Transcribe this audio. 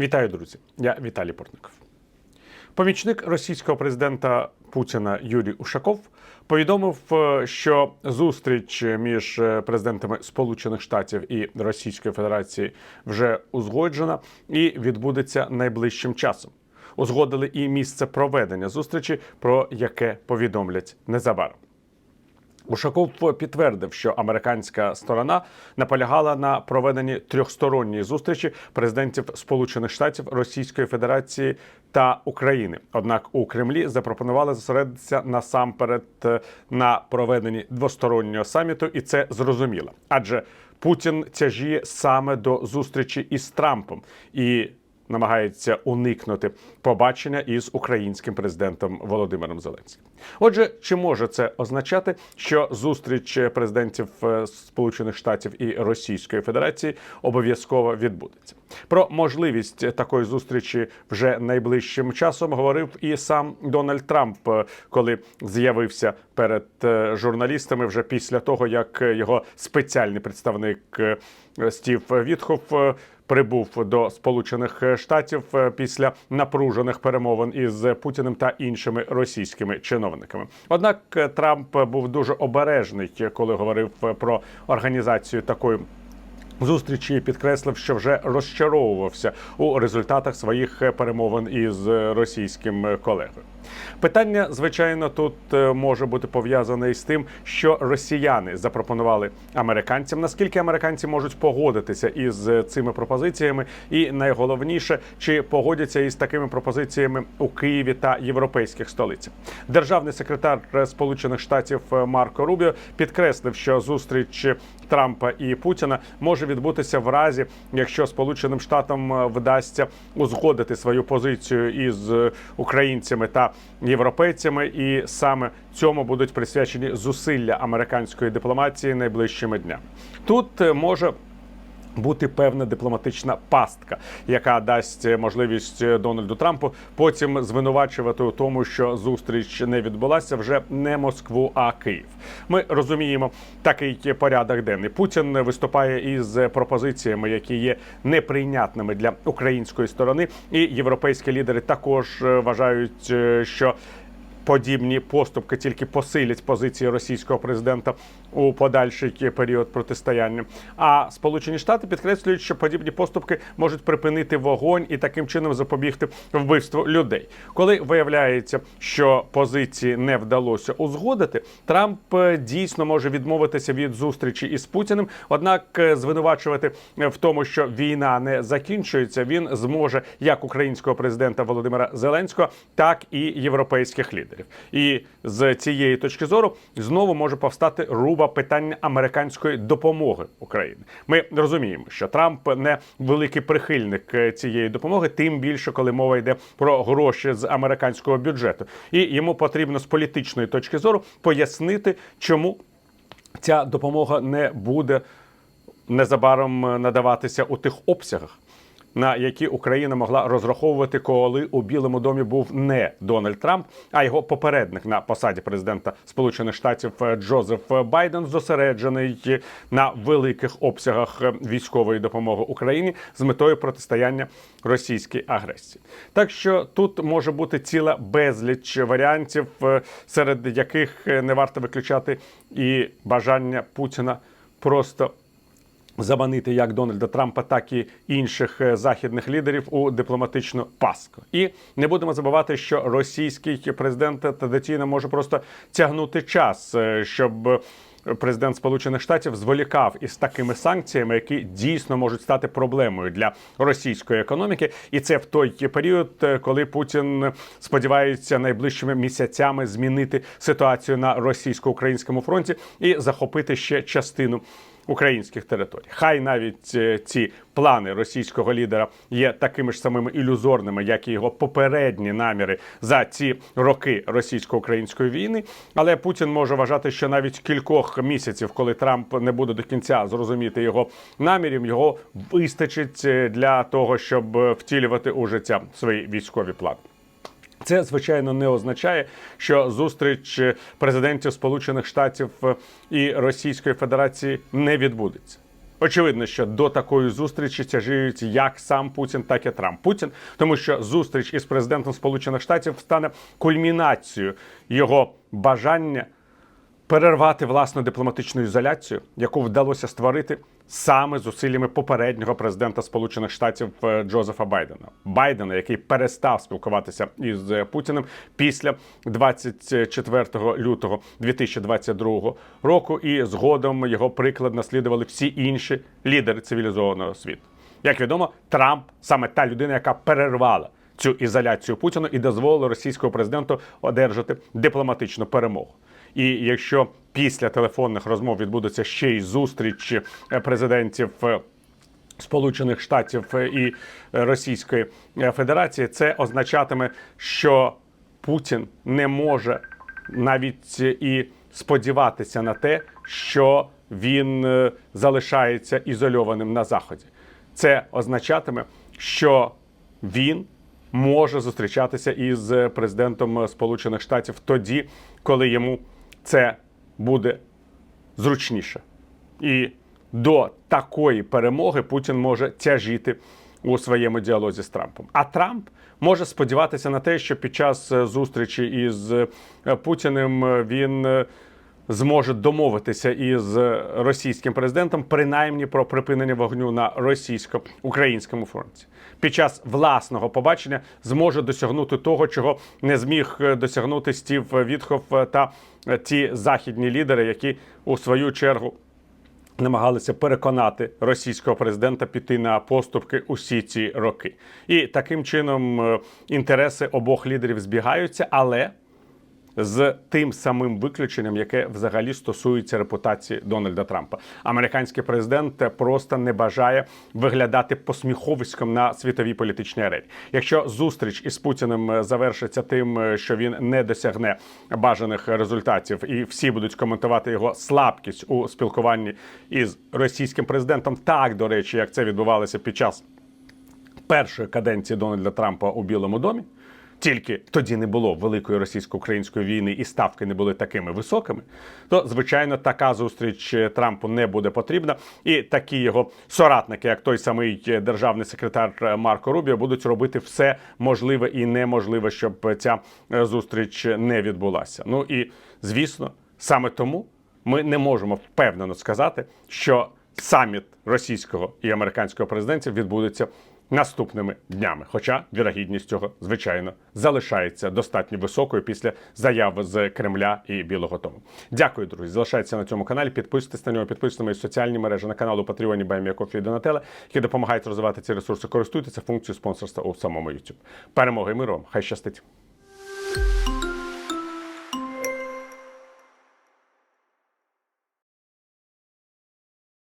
Вітаю, друзі! Я Віталій Портников. Помічник російського президента Путіна Юрій Ушаков повідомив, е, що зустріч між е, президентами Сполучених Штатів і Російської Федерації вже узгоджена і відбудеться найближчим часом. Узгодили і місце проведення зустрічі, про яке повідомлять незабаром. Ушаков підтвердив, що американська сторона наполягала на проведенні трьохсторонньої зустрічі президентів Сполучених Штатів, Російської Федерації та України. Однак у Кремлі запропонували зосередитися насамперед е, на проведенні двостороннього саміту, і це зрозуміло. Адже Путін тяжіє саме до зустрічі із Трампом і намагається уникнути побачення із українським президентом Володимиром Зеленським. Отже, чи може це означати, що зустріч президентів е, Сполучених Штатів і Російської Федерації обов'язково відбудеться? Про можливість такої зустрічі вже найближчим часом говорив і сам Дональд Трамп, е, коли з'явився перед е, журналістами вже після того, як його спеціальний представник Стів Вітхоф прибув до Сполучених Штатів е, після напружених перемовин із Путіним та іншими російськими чиновниками. Однак е, Трамп був дуже обережний, коли говорив е, про організацію такої. Зустрічі підкреслив, що вже розчаровувався у результатах своїх перемовин із російським колегою. Питання, звичайно, тут е, може бути пов'язане із тим, що росіяни запропонували американцям. Наскільки американці можуть погодитися із е, цими пропозиціями, і найголовніше, чи погодяться із такими пропозиціями у Києві та європейських столицях. Державний секретар е, Сполучених Штатів Марко Рубіо підкреслив, що зустріч Трампа і Путіна може відбутися в разі, якщо Сполученим Штатам вдасться узгодити свою позицію із українцями та європейцями, і саме цьому будуть присвячені зусилля американської дипломатії найближчими днями. Тут е, може бути певна дипломатична пастка, яка дасть можливість Дональду Трампу потім звинувачувати у тому, що зустріч не відбулася вже не Москву, а Київ. Ми розуміємо такий порядок денний. Путін виступає із пропозиціями, які є неприйнятними для української сторони, і європейські лідери також е, вважають, е, що подібні поступки тільки посилять позиції російського президента у подальший період протистояння. А Сполучені Штати підкреслюють, що подібні поступки можуть припинити вогонь і таким чином запобігти вбивству людей. Коли виявляється, що позиції не вдалося узгодити, Трамп е, дійсно може відмовитися від зустрічі із Путіним. Однак е, звинувачувати в тому, що війна не закінчується, він зможе як українського президента Володимира Зеленського, так і європейських лідерів. І з цієї точки зору знову може повстати руба питання американської допомоги Україні. Ми розуміємо, що Трамп не великий прихильник е, цієї допомоги, тим більше, коли мова йде про гроші з американського бюджету, і йому потрібно з політичної точки зору пояснити, чому ця допомога не буде незабаром надаватися у тих обсягах. На які Україна могла розраховувати, коли у Білому домі був не Дональд Трамп, а його попередник на посаді президента Сполучених Штатів Джозеф Байден, зосереджений на великих обсягах військової допомоги Україні з метою протистояння російській агресії. Так що тут може бути ціла безліч варіантів, е, серед яких не варто виключати і бажання Путіна просто заманити як Дональда Трампа, так і інших е, західних лідерів у дипломатичну паску. І не будемо забувати, що російський президент традиційно може просто тягнути час, е, щоб. Президент Сполучених Штатів зволікав із такими санкціями, які дійсно можуть стати проблемою для російської економіки, і це в той період, е, коли Путін сподівається найближчими місяцями змінити ситуацію на російсько-українському фронті і захопити ще частину українських територій. Хай навіть е, ці плани російського лідера є такими ж самими ілюзорними, як і його попередні наміри за ці роки російсько-української війни. Але Путін може вважати, що навіть кількох місяців, коли Трамп не буде до кінця зрозуміти його намірів, його вистачить е, для того, щоб е, втілювати у життя свої військові плани. Це звичайно не означає, що зустріч президентів Сполучених Штатів і Російської Федерації не відбудеться. Очевидно, що до такої зустрічі тяжіють як сам Путін, так і Трамп. Путін, тому що зустріч із президентом Сполучених Штатів стане кульмінацією його бажання перервати власну дипломатичну ізоляцію, яку вдалося створити саме зусиллями попереднього президента Сполучених Штатів е, Джозефа Байдена. Байдена, який перестав спілкуватися із е, Путіним після 24 лютого 2022 року, і згодом його приклад наслідували всі інші лідери цивілізованого світу. Як відомо, Трамп саме та людина, яка перервала цю ізоляцію Путіна і дозволила російському президенту одержати дипломатичну перемогу. І якщо після телефонних розмов відбудеться ще й зустріч е, президентів. е, Сполучених Штатів е, і Російської Федерації, це означатиме, що Путін не може навіть і сподіватися на те, що він залишається ізольованим на заході. Це означатиме, що він може зустрічатися із президентом Сполучених Штатів тоді, коли йому це буде зручніше. І до такої перемоги Путін може тяжіти у своєму діалозі з Трампом. А Трамп може сподіватися на те, що під час е, зустрічі із е, Путіним е, він зможе домовитися із російським президентом, принаймні про припинення вогню на російсько-українському фронті. Під час власного побачення зможе досягнути того, чого не зміг е, досягнути Стів Вітхоф е, та е, ті західні лідери, які у свою чергу намагалися переконати російського президента піти на поступки усі ці роки. І таким чином інтереси обох лідерів збігаються, але з тим самим виключенням, яке взагалі стосується репутації Дональда Трампа. Американський президент просто не бажає виглядати посміховиськом на світовій політичній арені. Якщо зустріч із Путіним завершиться тим, що він не досягне бажаних результатів, і всі будуть коментувати його слабкість у спілкуванні із російським президентом, так до речі, як це відбувалося під час першої каденції Дональда Трампа у Білому домі. Тільки тоді не було великої російсько-української війни і ставки не були такими високими, то звичайно така зустріч е, Трампу не буде потрібна, і такі його соратники, як той самий е, державний секретар е, Марко Рубіо, будуть робити все можливе і неможливе, щоб ця зустріч не відбулася. Ну і звісно, саме тому ми не можемо впевнено сказати, що саміт російського і американського президентів відбудеться наступними днями. Хоча вірогідність цього, звичайно, залишається достатньо високою після заяв з Кремля і Білого Дому. Дякую, друзі. Залишайтеся на цьому каналі. Підписуйтесь на нього, підписуйтесь на мої соціальні мережі на каналу Патреоні Баймія Кофі і Донателе, які допомагають розвивати ці ресурси. Користуйтеся функцією спонсорства у самому YouTube. Перемоги миру! Хай щастить!